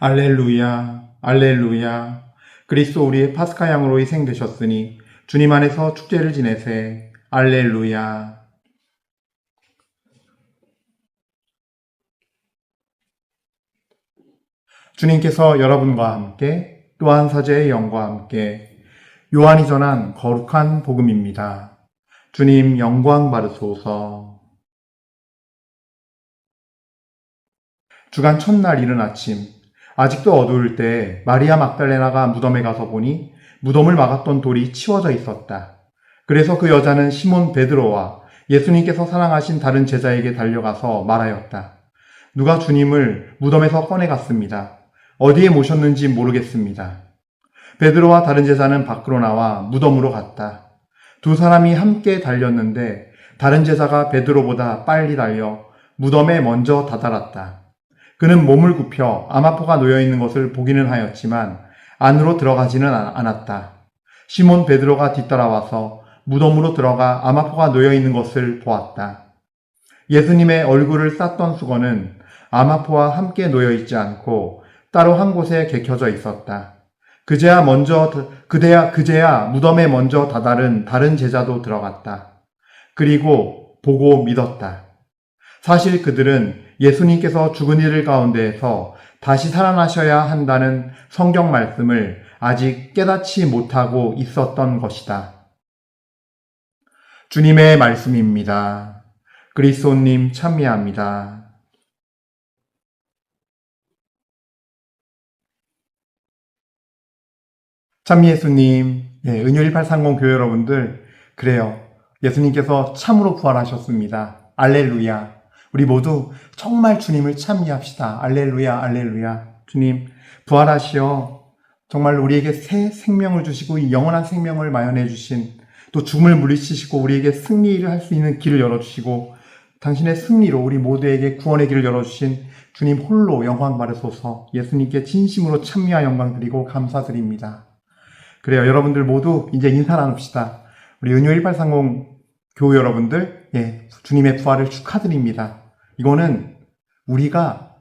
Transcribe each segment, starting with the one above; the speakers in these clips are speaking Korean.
알렐루야, 알렐루야. 그리스도 우리의 파스카 양으로 희생되셨으니 주님 안에서 축제를 지내세. 알렐루야. 주님께서 여러분과 함께 또한 사제의 영과 함께 요한이 전한 거룩한 복음입니다. 주님 영광 받으소서. 주간 첫날 이른 아침, 아직도 어두울 때 마리아 막달레나가 무덤에 가서 보니 무덤을 막았던 돌이 치워져 있었다. 그래서 그 여자는 시몬 베드로와 예수님께서 사랑하신 다른 제자에게 달려가서 말하였다. 누가 주님을 무덤에서 꺼내갔습니다. 어디에 모셨는지 모르겠습니다. 베드로와 다른 제자는 밖으로 나와 무덤으로 갔다. 두 사람이 함께 달렸는데 다른 제자가 베드로보다 빨리 달려 무덤에 먼저 다다랐다. 그는 몸을 굽혀 아마포가 놓여 있는 것을 보기는 하였지만 안으로 들어가지는 않았다. 시몬 베드로가 뒤따라와서 무덤으로 들어가 아마포가 놓여 있는 것을 보았다. 예수님의 얼굴을 쌌던 수건은 아마포와 함께 놓여 있지 않고 따로 한 곳에 개켜져 있었다. 그제야 먼저 그대야 그제야 무덤에 먼저 다다른 다른 제자도 들어갔다. 그리고 보고 믿었다. 사실 그들은 예수님께서 죽은 이들 가운데에서 다시 살아나셔야 한다는 성경 말씀을 아직 깨닫지 못하고 있었던 것이다. 주님의 말씀입니다. 그리스도님 참미합니다. 참미 예수님, 예, 은요 1830 교회 여러분들, 그래요. 예수님께서 참으로 부활하셨습니다. 알렐루야. 우리 모두 정말 주님을 참미합시다. 알렐루야, 알렐루야. 주님, 부활하시어 정말 우리에게 새 생명을 주시고 이 영원한 생명을 마련해 주신 또 죽음을 물리치시고 우리에게 승리를 할 수 있는 길을 열어주시고 당신의 승리로 우리 모두에게 구원의 길을 열어주신 주님 홀로 영광 받으소서 예수님께 진심으로 참미와 영광 드리고 감사드립니다. 그래요. 여러분들 모두 이제 인사 나눕시다. 우리 은요 1830 교우 여러분들, 예, 주님의 부활을 축하드립니다. 이거는 우리가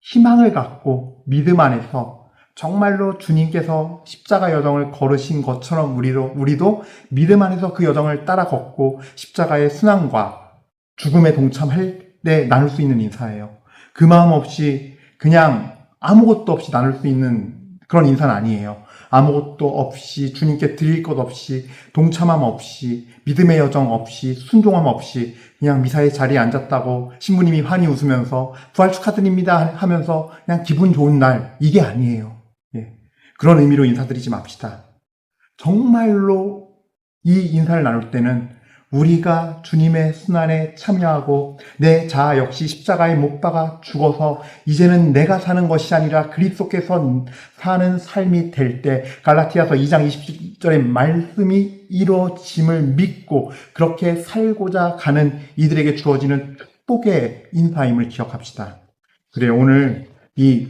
희망을 갖고 믿음 안에서 정말로 주님께서 십자가 여정을 걸으신 것처럼 우리도, 우리도 믿음 안에서 그 여정을 따라 걷고 십자가의 순환과 죽음에 동참할 때 나눌 수 있는 인사예요. 그 마음 없이 그냥 아무것도 없이 나눌 수 있는 그런 인사는 아니에요. 아무것도 없이 주님께 드릴 것 없이 동참함 없이 믿음의 여정 없이 순종함 없이 그냥 미사의 자리에 앉았다고 신부님이 환히 웃으면서 부활 축하드립니다 하면서 그냥 기분 좋은 날 이게 아니에요. 예. 그런 의미로 인사드리지 맙시다. 정말로 이 인사를 나눌 때는 우리가 주님의 순환에 참여하고 내 자아 역시 십자가에 못 박아 죽어서 이제는 내가 사는 것이 아니라 그리스도께서 사는 삶이 될 때 갈라티아서 2장 20절의 말씀이 이루어짐을 믿고 그렇게 살고자 가는 이들에게 주어지는 축복의 인사임을 기억합시다. 그래 오늘 이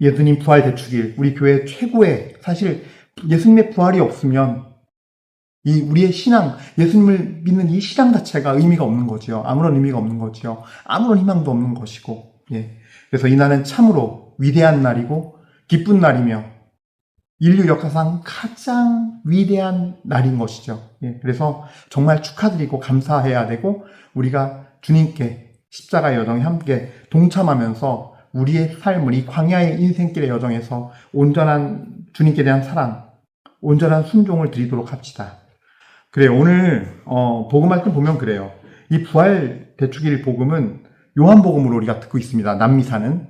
예수님 부활 대축일 우리 교회 최고의 사실 예수님의 부활이 없으면 이 우리의 신앙, 예수님을 믿는 이 신앙 자체가 의미가 없는 거지요. 아무런 의미가 없는 거지요. 아무런 희망도 없는 것이고, 예. 그래서 이 날은 참으로 위대한 날이고, 기쁜 날이며, 인류 역사상 가장 위대한 날인 것이죠. 예. 그래서 정말 축하드리고 감사해야 되고, 우리가 주님께 십자가 여정에 함께 동참하면서 우리의 삶을 이 광야의 인생길의 여정에서 온전한 주님께 대한 사랑, 온전한 순종을 드리도록 합시다. 그래요. 오늘 어, 복음 말씀 보면 그래요. 이 부활 대축일 복음은 요한복음으로 우리가 듣고 있습니다. 남미사는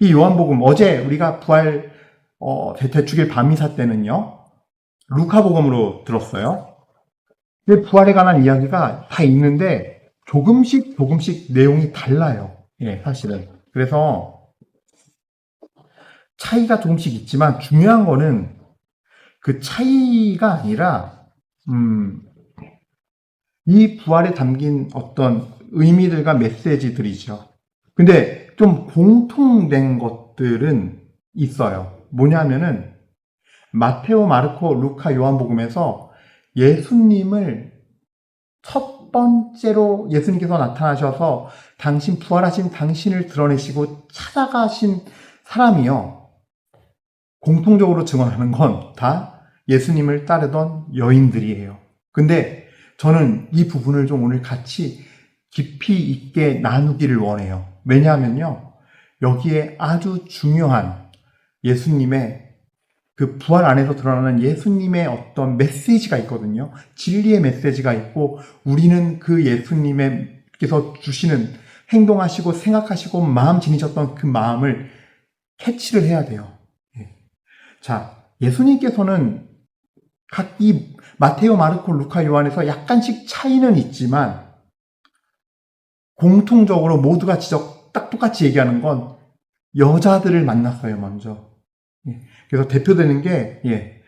이 요한복음 어제 우리가 부활 어, 대축일 밤미사 때는요. 루카복음으로 들었어요. 근데 부활에 관한 이야기가 다 있는데 조금씩 조금씩 내용이 달라요. 예, 사실은. 그래서 차이가 조금씩 있지만 중요한 거는 그 차이가 아니라 음, 이 부활에 담긴 어떤 의미들과 메시지들이죠. 근데 좀 공통된 것들은 있어요. 뭐냐면은 마테오, 마르코, 루카, 요한복음에서 예수님을 첫 번째로 예수님께서 나타나셔서 당신 부활하신 당신을 드러내시고 찾아가신 사람이요. 공통적으로 증언하는 건 다 예수님을 따르던 여인들이에요. 근데 저는 이 부분을 좀 오늘 같이 깊이 있게 나누기를 원해요. 왜냐하면요. 여기에 아주 중요한 예수님의 그 부활 안에서 드러나는 예수님의 어떤 메시지가 있거든요. 진리의 메시지가 있고 우리는 그 예수님께서 주시는 행동하시고 생각하시고 마음 지니셨던 그 마음을 캐치를 해야 돼요. 예. 자, 예수님께서는 각 이 마테오, 마르코, 루카, 요한에서 약간씩 차이는 있지만 공통적으로 모두가 지적 딱 똑같이 얘기하는 건 여자들을 만났어요, 먼저. 예. 그래서 대표되는 게, 예.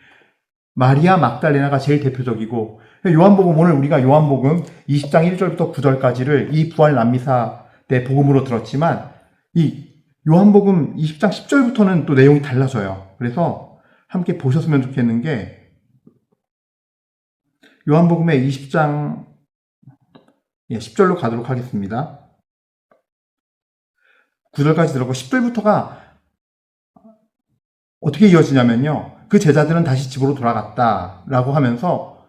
마리아 막달레나가 제일 대표적이고, 요한복음, 오늘 우리가 요한복음 20장 1절부터 9절까지를 이 부활 남미사 때 복음으로 들었지만, 이 요한복음 20장 10절부터는 또 내용이 달라져요. 그래서 함께 보셨으면 좋겠는 게, 요한복음의 20장 예, 10절로 가도록 하겠습니다. 9절까지 들어고 10절부터가 어떻게 이어지냐면요. 그 제자들은 다시 집으로 돌아갔다 라고 하면서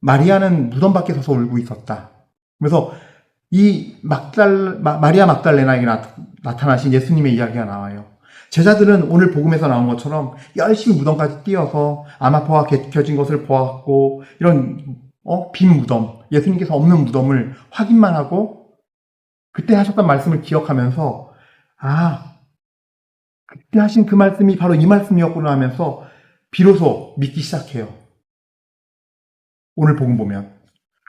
마리아는 무덤 밖에 서서 울고 있었다. 그래서 이 막달 마, 리아 막달레나에게 나, 타나신 예수님의 이야기가 나와요. 제자들은 오늘 복음에서 나온 것처럼 열심히 무덤까지 뛰어서 아마포가 개켜진 것을 보았고 이런 어, 빈 무덤, 예수님께서 없는 무덤을 확인만 하고 그때 하셨던 말씀을 기억하면서 아, 그때 하신 그 말씀이 바로 이 말씀이었구나 하면서 비로소 믿기 시작해요. 오늘 복음 보면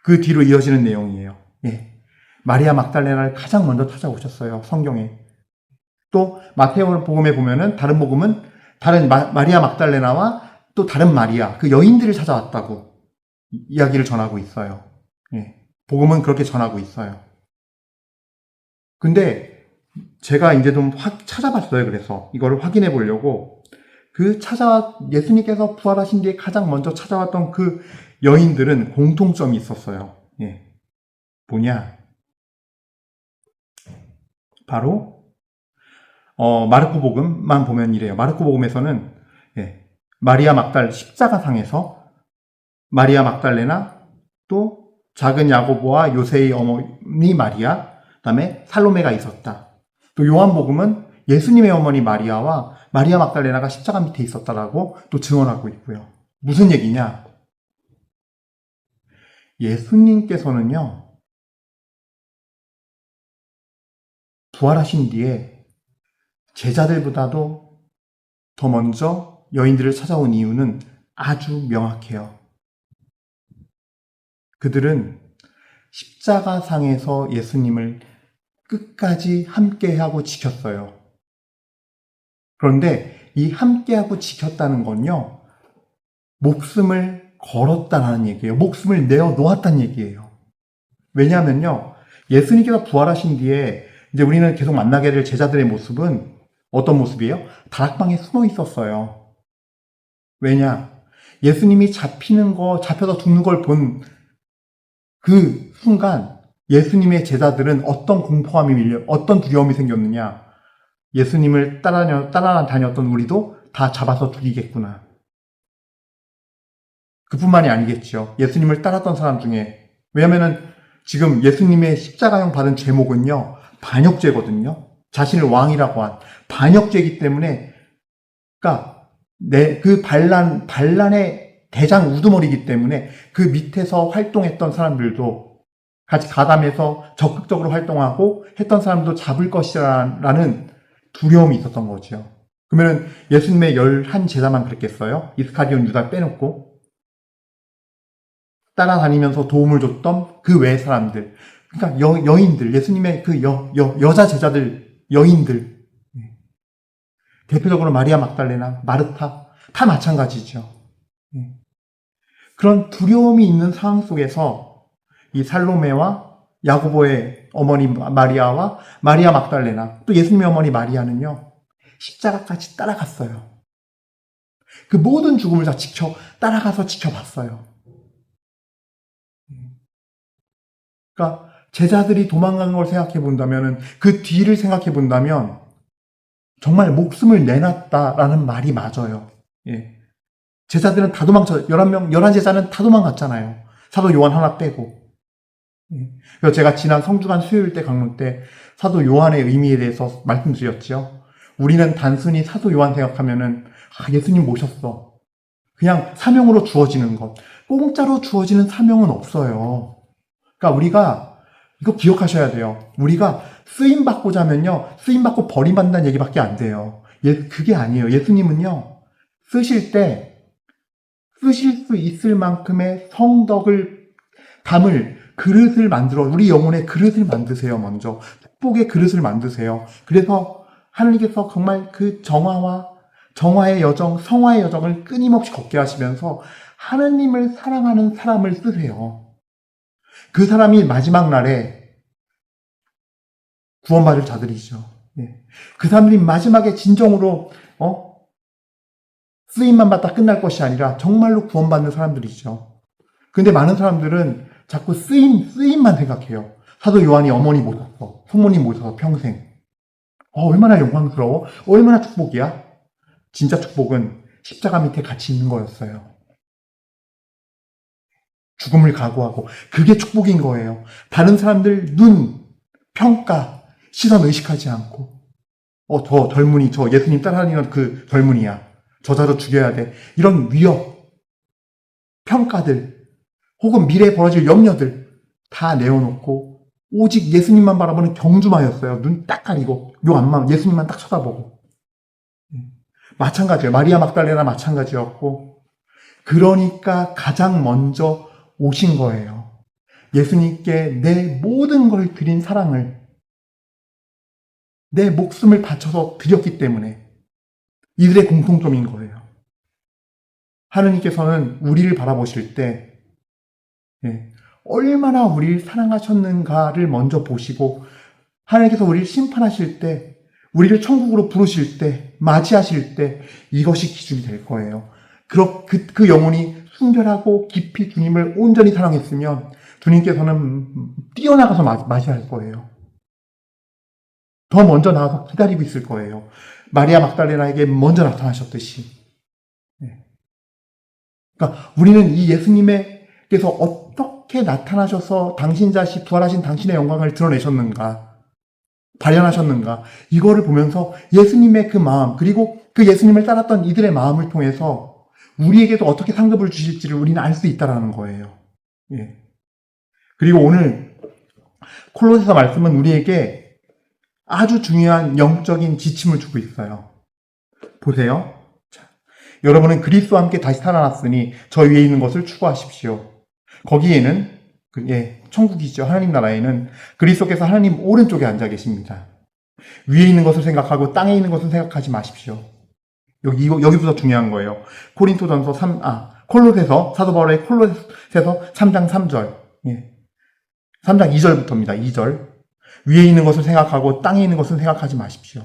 그 뒤로 이어지는 내용이에요. 예. 마리아 막달레나를 가장 먼저 찾아오셨어요. 성경에. 또 마테오 복음에 보면은 다른 복음은 다른 마, 마리아 막달레나와 또 다른 마리아 그 여인들을 찾아왔다고 이야기를 전하고 있어요. 예. 복음은 그렇게 전하고 있어요. 근데 제가 이제 좀 확 찾아봤어요. 그래서 이거를 확인해 보려고 그 찾아 예수님께서 부활하신 뒤에 가장 먼저 찾아왔던 그 여인들은 공통점이 있었어요. 예. 뭐냐? 바로 어, 마르코 복음만 보면 이래요. 마르코 복음에서는 예. 마리아 막달 십자가상에서 마리아 막달레나 또 작은 야고보와 요세의 어머니 마리아 그다음에 살로메가 있었다. 또 요한복음은 예수님의 어머니 마리아와 마리아 막달레나가 십자가 밑에 있었다라고 또 증언하고 있고요. 무슨 얘기냐? 예수님께서는요, 부활하신 뒤에 제자들보다도 더 먼저 여인들을 찾아온 이유는 아주 명확해요. 그들은 십자가상에서 예수님을 끝까지 함께하고 지켰어요. 그런데 이 함께하고 지켰다는 건요, 목숨을 걸었다는 얘기예요. 목숨을 내어 놓았다는 얘기예요. 왜냐하면요, 예수님께서 부활하신 뒤에 이제 우리는 계속 만나게 될 제자들의 모습은 어떤 모습이에요? 다락방에 숨어 있었어요. 왜냐? 예수님이 잡히는 거, 잡혀서 죽는 걸 본 그 순간 예수님의 제자들은 어떤 공포감이 밀려, 어떤 두려움이 생겼느냐? 예수님을 따라, 따라다녔던 우리도 다 잡아서 죽이겠구나. 그뿐만이 아니겠죠. 예수님을 따랐던 사람 중에. 왜냐면은 지금 예수님의 십자가형 받은 제목은요, 반역죄거든요. 자신을 왕이라고 한 반역죄이기 때문에, 그러니까 내 그 반란 반란의 대장 우두머리이기 때문에 그 밑에서 활동했던 사람들도 같이 가담해서 적극적으로 활동하고 했던 사람도 잡을 것이라는 두려움이 있었던 거죠. 그러면 예수님의 열한 제자만 그랬겠어요? 이스카리온 유다 빼놓고 따라다니면서 도움을 줬던 그 외의 사람들, 그러니까 여, 여인들, 예수님의 그 여, 여, 여자 제자들, 여인들, 예. 대표적으로 마리아 막달레나, 마르타, 다 마찬가지죠. 예. 그런 두려움이 있는 상황 속에서 이 살로메와 야고보의 어머니 마리아와 마리아 막달레나, 또 예수님의 어머니 마리아는요, 십자가까지 따라갔어요. 그 모든 죽음을 다 지켜, 따라가서 지켜봤어요. 그러니까 제자들이 도망간 걸 생각해 본다면 그 뒤를 생각해 본다면 정말 목숨을 내놨다라는 말이 맞아요. 예. 제자들은 다 도망쳐, 11명, 11제자는 다 도망갔잖아요. 사도 요한 하나 빼고. 예. 그래서 제가 지난 성주간 수요일 때 강론 때 사도 요한의 의미에 대해서 말씀드렸죠. 우리는 단순히 사도 요한 생각하면은, 아, 예수님 모셨어. 그냥 사명으로 주어지는 것. 공짜로 주어지는 사명은 없어요. 그러니까 우리가 이거 기억하셔야 돼요. 우리가 쓰임 받고자 하면요. 쓰임 받고 버림받는다는 얘기밖에 안 돼요. 예, 그게 아니에요. 예수님은요. 쓰실 때 쓰실 수 있을 만큼의 성덕을 담을 그릇을 만들어 우리 영혼의 그릇을 만드세요. 먼저 축복의 그릇을 만드세요. 그래서 하나님께서 정말 그 정화와 정화의 여정, 성화의 여정을 끊임없이 걷게 하시면서 하나님을 사랑하는 사람을 쓰세요. 그 사람이 마지막 날에 구원받을 자들이죠. 예. 그 사람들이 마지막에 진정으로 어? 쓰임만 받다 끝날 것이 아니라 정말로 구원받는 사람들이죠. 근데 많은 사람들은 자꾸 쓰임, 쓰임만 생각해요. 사도 요한이 어머니 모셨어. 부모님 모셔서 평생. 어, 얼마나 영광스러워? 얼마나 축복이야? 진짜 축복은 십자가 밑에 같이 있는 거였어요. 죽음을 각오하고 그게 축복인 거예요. 다른 사람들 눈, 평가, 시선 의식하지 않고 어, 저 젊은이, 저 예수님 따라다니는 그 젊은이야. 저자도 죽여야 돼. 이런 위협, 평가들, 혹은 미래에 벌어질 염려들 다 내어놓고 오직 예수님만 바라보는 경주마였어요. 눈 딱 가리고 요 앞만 예수님만 딱 쳐다보고 마찬가지예요. 마리아 막달레나 마찬가지였고 그러니까 가장 먼저 오신 거예요. 예수님께 내 모든 걸 드린 사랑을 내 목숨을 바쳐서 드렸기 때문에 이들의 공통점인 거예요. 하느님께서는 우리를 바라보실 때 예, 얼마나 우리를 사랑하셨는가를 먼저 보시고 하나님께서 우리를 심판하실 때 우리를 천국으로 부르실 때 맞이하실 때 이것이 기준이 될 거예요. 그, 그, 그 영혼이 순결하고 깊이 주님을 온전히 사랑했으면 주님께서는 뛰어나가서 맞, 맞이할 거예요. 더 먼저 나와서 기다리고 있을 거예요. 마리아 막달레나에게 먼저 나타나셨듯이. 네. 그러니까 우리는 이 예수님께서 어떻게 나타나셔서 당신 자신, 부활하신 당신의 영광을 드러내셨는가, 발현하셨는가, 이거를 보면서 예수님의 그 마음, 그리고 그 예수님을 따랐던 이들의 마음을 통해서 우리에게도 어떻게 상급을 주실지를 우리는 알 수 있다라는 거예요. 예. 그리고 오늘 콜로세서 말씀은 우리에게 아주 중요한 영적인 지침을 주고 있어요. 보세요. 자, 여러분은 그리스도와 함께 다시 살아났으니 저 위에 있는 것을 추구하십시오. 거기에는 그, 예, 천국이죠. 하나님 나라에는 그리스도께서 하나님 오른쪽에 앉아 계십니다. 위에 있는 것을 생각하고 땅에 있는 것을 생각하지 마십시오. 여기 이거 여기부터 중요한 거예요. 코린토전서 3, 아 콜로세서 사도 바울의 콜로세서 3장 3절. 예. 3장 2절부터입니다. 2절. 위에 있는 것을 생각하고 땅에 있는 것을 생각하지 마십시오.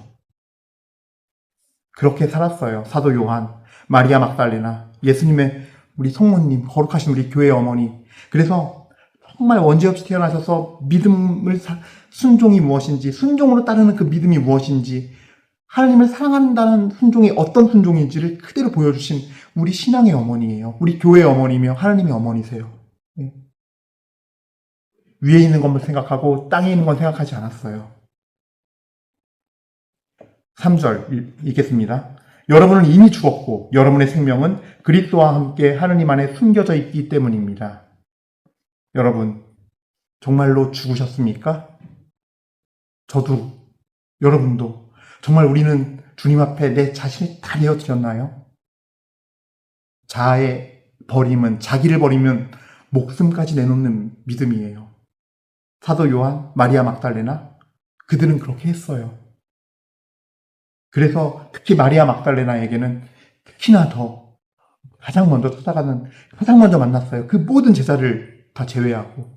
그렇게 살았어요. 사도 요한, 마리아 막달레나, 예수님의 우리 성모님, 거룩하신 우리 교회 어머니. 그래서 정말 원죄 없이 태어나셔서 믿음을 사- 순종이 무엇인지, 순종으로 따르는 그 믿음이 무엇인지, 하나님을 사랑한다는 순종이 어떤 순종인지를 그대로 보여주신 우리 신앙의 어머니예요. 우리 교회 어머니며 하나님의 어머니세요. 네. 위에 있는 것만 생각하고 땅에 있는 건 생각하지 않았어요. 3절 읽겠습니다. 여러분은 이미 죽었고 여러분의 생명은 그리스도와 함께 하느님 안에 숨겨져 있기 때문입니다. 여러분 정말로 죽으셨습니까? 저도 여러분도 정말 우리는 주님 앞에 내 자신을 다 내어드렸나요? 자아의 버림은 자기를 버리면 목숨까지 내놓는 믿음이에요. 사도 요한, 마리아 막달레나 그들은 그렇게 했어요. 그래서 특히 마리아 막달레나에게는 특히나 더 가장 먼저 찾아가는 가장 먼저 만났어요. 그 모든 제자를 다 제외하고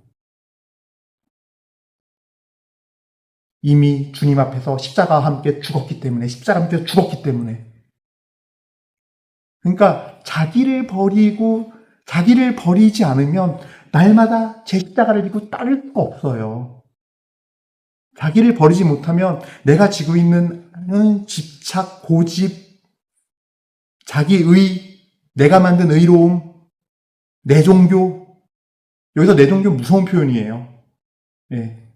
이미 주님 앞에서 십자가와 함께 죽었기 때문에 십자가 밑에서 죽었기 때문에 그러니까 자기를 버리고 자기를 버리지 않으면 날마다 제 십자가를 지고 따를 수가 없어요. 자기를 버리지 못하면 내가 지고 있는 음, 집착, 고집, 자기의, 내가 만든 의로움, 내 종교. 여기서 내 종교 무서운 표현이에요. 예.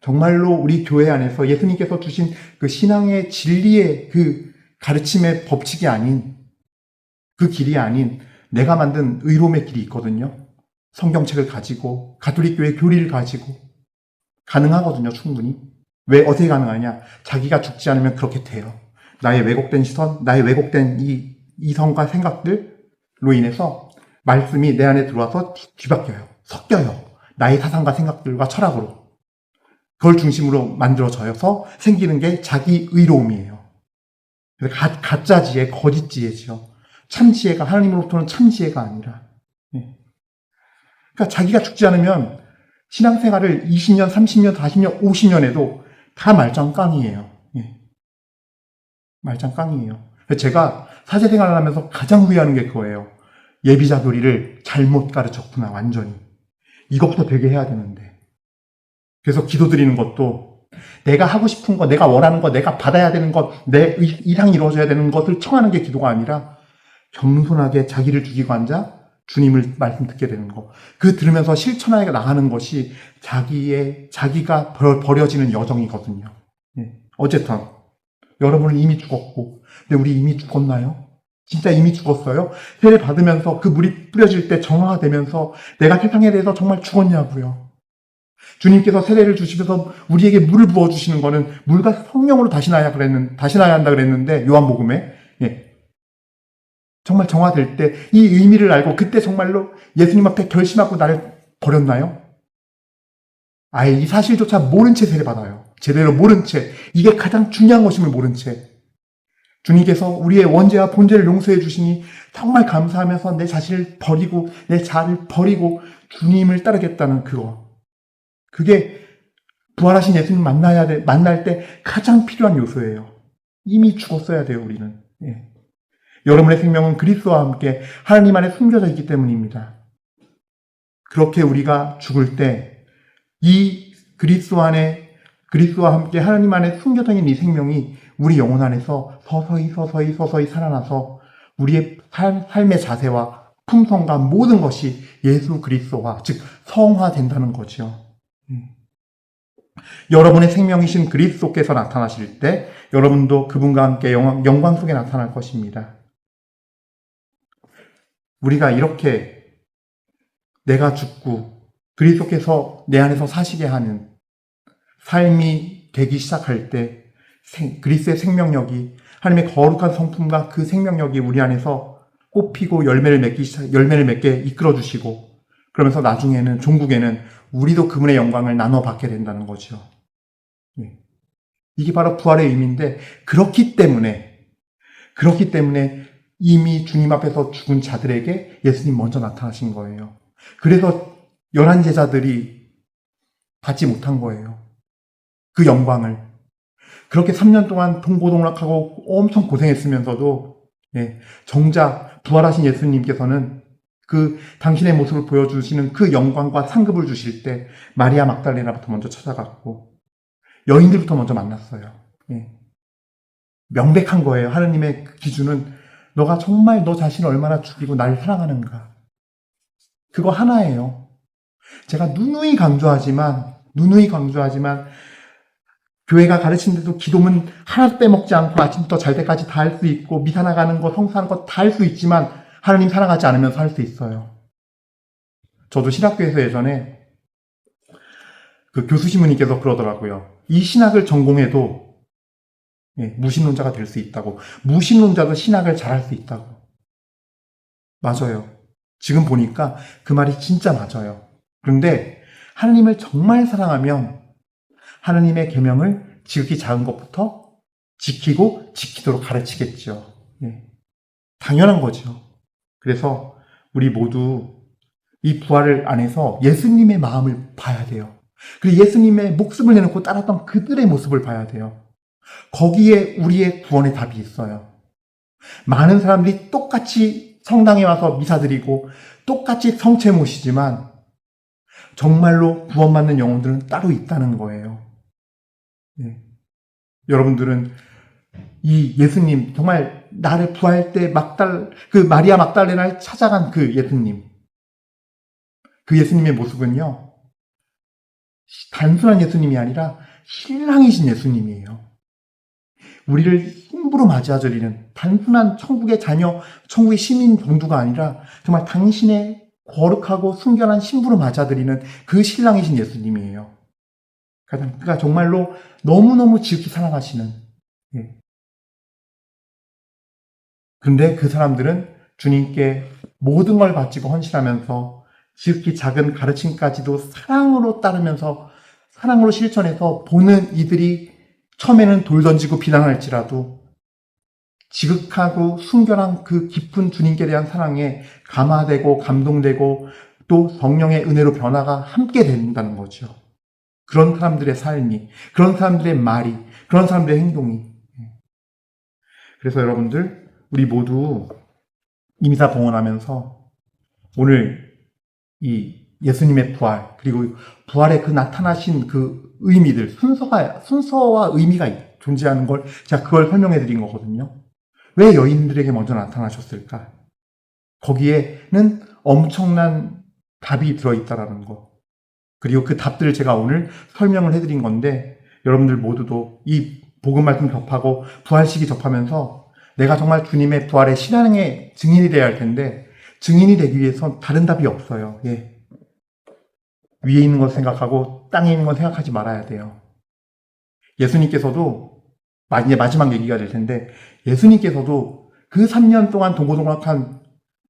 정말로 우리 교회 안에서 예수님께서 주신 그 신앙의 진리의 그 가르침의 법칙이 아닌 그 길이 아닌 내가 만든 의로움의 길이 있거든요. 성경책을 가지고 가톨릭 교회 교리를 가지고 가능하거든요, 충분히. 왜 어떻게 가능하냐? 자기가 죽지 않으면 그렇게 돼요. 나의 왜곡된 시선, 나의 왜곡된 이 이성과 생각들로 인해서 말씀이 내 안에 들어와서 뒤- 뒤바뀌어요. 섞여요. 나의 사상과 생각들과 철학으로. 그걸 중심으로 만들어져서 생기는 게 자기 의로움이에요. 가짜 지혜, 거짓 지혜죠. 참 지혜가 하나님으로부터는 참 지혜가 아니라. 예. 그러니까 자기가 죽지 않으면 신앙생활을 20년, 30년, 40년, 50년에도 다 말짱깡이에요. 예. 말짱깡이에요. 제가 사제생활을 하면서 가장 후회하는 게 그거예요. 예비자 교리를 잘못 가르쳤구나, 완전히. 이것부터 되게 해야 되는데. 그래서 기도 드리는 것도 내가 하고 싶은 거, 내가 원하는 거, 내가 받아야 되는 것, 내 의- 이상이 이루어져야 되는 것을 청하는 게 기도가 아니라 겸손하게 자기를 죽이고 앉아 주님을 말씀 듣게 되는 거. 그 들으면서 실천하게 나가는 것이 자기의, 자기가 버- 버려지는 여정이거든요. 예. 어쨌든, 여러분은 이미 죽었고, 근데 우리 이미 죽었나요? 진짜 이미 죽었어요? 세례 받으면서 그 물이 뿌려질 때 정화가 되면서 내가 세상에 대해서 정말 죽었냐고요. 주님께서 세례를 주시면서 우리에게 물을 부어 주시는 거는 물과 성령으로 다시 나야 그랬는, 다시 나야 한다 그랬는데, 요한복음에. 예. 정말 정화될 때 이 의미를 알고 그때 정말로 예수님 앞에 결심하고 나를 버렸나요? 아예 이 사실조차 모른 채 세례 받아요. 제대로 모른 채. 이게 가장 중요한 것임을 모른 채. 주님께서 우리의 원죄와 본죄를 용서해 주시니 정말 감사하면서 내 자신을 버리고 내 자를 버리고 주님을 따르겠다는 그거. 그게 부활하신 예수님 만나야 돼, 만날 때 가장 필요한 요소예요. 이미 죽었어야 돼요, 우리는. 예. 여러분의 생명은 그리스도와 함께 하나님 안에 숨겨져 있기 때문입니다. 그렇게 우리가 죽을 때 이 그리스도 안에 그리스도와 함께 하나님 안에 숨겨져 있는 이 생명이 우리 영혼 안에서 서서히 서서히 서서히 살아나서 우리의 삶, 삶의 자세와 품성과 모든 것이 예수 그리스도와 즉 성화된다는. 음. 여러분의 생명이신 그리스도께서 나타나실 때 여러분도 그분과 함께 영광, 속에 나타날 것입니다. 우리가 이렇게 내가 죽고 그리스도께서 내 안에서 사시게 하는 삶이 되기 시작할 때 생- 그리스의 생명력이 하나님의 거룩한 성품과 그 생명력이 우리 안에서 꽃피고 열매를 맺기 시작, 열매를 맺게 이끌어 주시고 그러면서 나중에는 종국에는 우리도 그분의 영광을 나눠 받게 된다는 거죠. 예. 이게 바로 부활의 의미인데 그렇기 때문에 그렇기 때문에 이미 주님 앞에서 죽은 자들에게 예수님 먼저 나타나신 거예요. 그래서 열한 제자들이 받지 못한 거예요. 그 영광을. 그렇게 3년 동안 동고동락하고 엄청 고생했으면서도 예, 정작 부활하신 예수님께서는 그 당신의 모습을 보여주시는 그 영광과 상급을 주실 때 마리아 막달레나부터 먼저 찾아갔고 여인들부터 먼저 만났어요. 예. 명백한 거예요. 하나님의 그 기준은 너가 정말 너 자신을 얼마나 죽이고 나를 사랑하는가. 그거 하나예요. 제가 누누이 강조하지만, 누누이 강조하지만, 교회가 가르치는데도 기도문 하나도 빼먹지 않고 아침부터 잘 때까지 다 할 수 있고, 미사 나가는 거, 성사하는 거 다 할 수 있지만, 하나님 사랑하지 않으면서 할 수 있어요. 저도 신학교에서 예전에 그 교수 신부님께서 그러더라고요. 이 신학을 전공해도 예, 무신론자가 될 수 있다고. 무신론자도 신학을 잘할 수 있다고. 맞아요. 지금 보니까 그 말이 진짜 맞아요. 그런데 하나님을 정말 사랑하면 하나님의 계명을 지극히 작은 것부터 지키고 지키도록 가르치겠죠. 예. 당연한 거죠. 그래서 우리 모두 이 부활을 안에서 예수님의 마음을 봐야 돼요. 그리고 예수님의 목숨을 내놓고 따랐던 그들의 모습을 봐야 돼요. 거기에 우리의 구원의 답이 있어요. 많은 사람들이 똑같이 성당에 와서 미사 드리고 똑같이 성체 모시지만 정말로 구원받는 영혼들은 따로 있다는 거예요. 예. 여러분들은 이 예수님, 정말 나를 부활 때 막달, 그 마리아 막달레나를 찾아간 그 예수님. 그 예수님의 모습은요, 단순한 예수님이 아니라 신랑이신 예수님이에요. 우리를 힘부로 맞이하저리는 단순한 천국의 자녀, 천국의 시민 정도가 아니라 정말 당신의 거룩하고 순결한 신부로 맞아들이는 그 신랑이신 예수님이에요. 그러니까 정말로 너무너무 지극히 사랑하시는. 예. 근데 그 사람들은 주님께 모든 걸 바치고 헌신하면서 지극히 작은 가르침까지도 사랑으로 따르면서 사랑으로 실천해서 보는 이들이 처음에는 돌 던지고 비난할지라도 지극하고 순결한 그 깊은 주님께 대한 사랑에 감화되고 감동되고 또 성령의 은혜로 변화가 함께 된다는 거죠. 그런 사람들의 삶이, 그런 사람들의 말이, 그런 사람들의 행동이. 그래서 여러분들, 우리 모두 임사 봉헌하면서 오늘 이 예수님의 부활, 그리고 부활의 그 나타나신 그 의미들, 순서가, 순서와 의미가 존재하는 걸 제가 그걸 설명해 드린 거거든요. 왜 여인들에게 먼저 나타나셨을까? 거기에는 엄청난 답이 들어있다라는 거. 그리고 그 답들을 제가 오늘 설명을 해드린 건데, 여러분들 모두도 이 복음 말씀 접하고 부활식이 접하면서 내가 정말 주님의 부활의 신앙의 증인이 되어야 할 텐데, 증인이 되기 위해선 다른 답이 없어요. 예. 위에 있는 것 생각하고 땅에 있는 것 생각하지 말아야 돼요. 예수님께서도 이제 마지막 얘기가 될 텐데 예수님께서도 그 3년 동안 동고동락한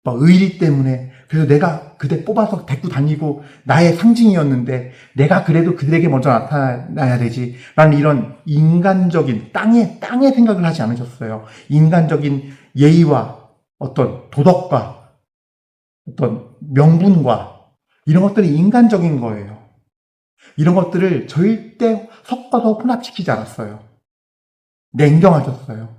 의리 때문에 그래서 내가 그대 뽑아서 데리고 다니고 나의 상징이었는데 내가 그래도 그들에게 먼저 나타나야 되지 라는 이런 인간적인 땅의 땅의 생각을 하지 않으셨어요. 인간적인 예의와 어떤 도덕과 어떤 명분과 이런 것들이 인간적인 거예요. 이런 것들을 절대 섞어서 혼합시키지 않았어요. 냉정하셨어요.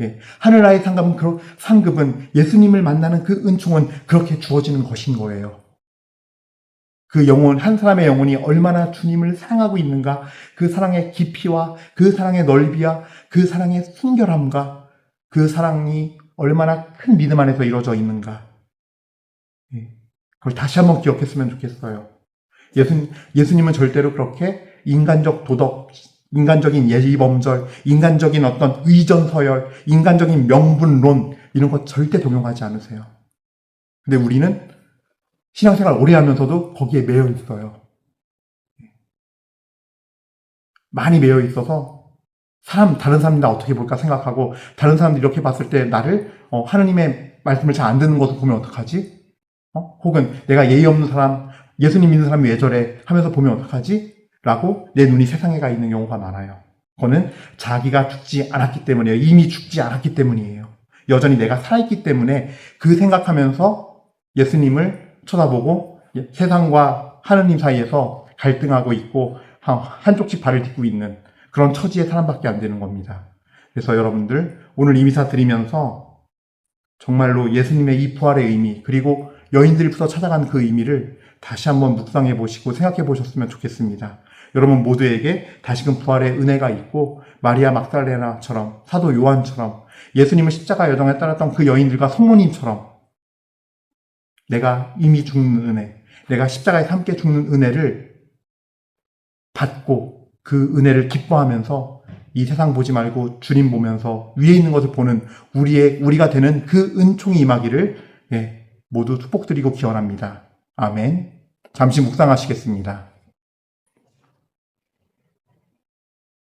예. 하늘나라의 상급은, 그 상급은 예수님을 만나는 그 은총은 그렇게 주어지는 것인 거예요. 그 영혼, 한 사람의 영혼이 얼마나 주님을 사랑하고 있는가, 그 사랑의 깊이와 그 사랑의 넓이와 그 사랑의 순결함과 그 사랑이 얼마나 큰 믿음 안에서 이루어져 있는가. 예. 그걸 다시 한번 기억했으면 좋겠어요. 예수, 예수님은 절대로 그렇게 인간적 도덕, 인간적인 예의범절, 인간적인 어떤 의전서열, 인간적인 명분론, 이런 거 절대 동용하지 않으세요. 근데 우리는 신앙생활 오래 하면서도 거기에 매여 있어요. 많이 매여 있어서 사람, 다른 사람이 나 어떻게 볼까 생각하고 다른 사람들이 이렇게 봤을 때 나를 어, 하느님의 말씀을 잘 안 듣는 것을 보면 어떡하지? 어? 혹은 내가 예의 없는 사람, 예수님 믿는 사람이 왜 저래 하면서 보면 어떡하지? 라고 내 눈이 세상에 가 있는 경우가 많아요. 그거는 자기가 죽지 않았기 때문이에요. 이미 죽지 않았기 때문이에요. 여전히 내가 살아있기 때문에 그 생각하면서 예수님을 쳐다보고 세상과 하느님 사이에서 갈등하고 있고 한쪽씩 발을 딛고 있는 그런 처지의 사람밖에 안 되는 겁니다. 그래서 여러분들 오늘 이 미사 드리면서 정말로 예수님의 이 부활의 의미 그리고 여인들부터 찾아간 그 의미를 다시 한번 묵상해 보시고 생각해 보셨으면 좋겠습니다. 여러분 모두에게 다시금 부활의 은혜가 있고 마리아 막달레나처럼 사도 요한처럼 예수님을 십자가 여정에 따랐던 그 여인들과 성모님처럼 내가 이미 죽는 은혜, 내가 십자가에 함께 죽는 은혜를 받고 그 은혜를 기뻐하면서 이 세상 보지 말고 주님 보면서 위에 있는 것을 보는 우리의 우리가 되는 그 은총이 임하기를 예, 모두 축복드리고 기원합니다. 아멘. 잠시 묵상하시겠습니다.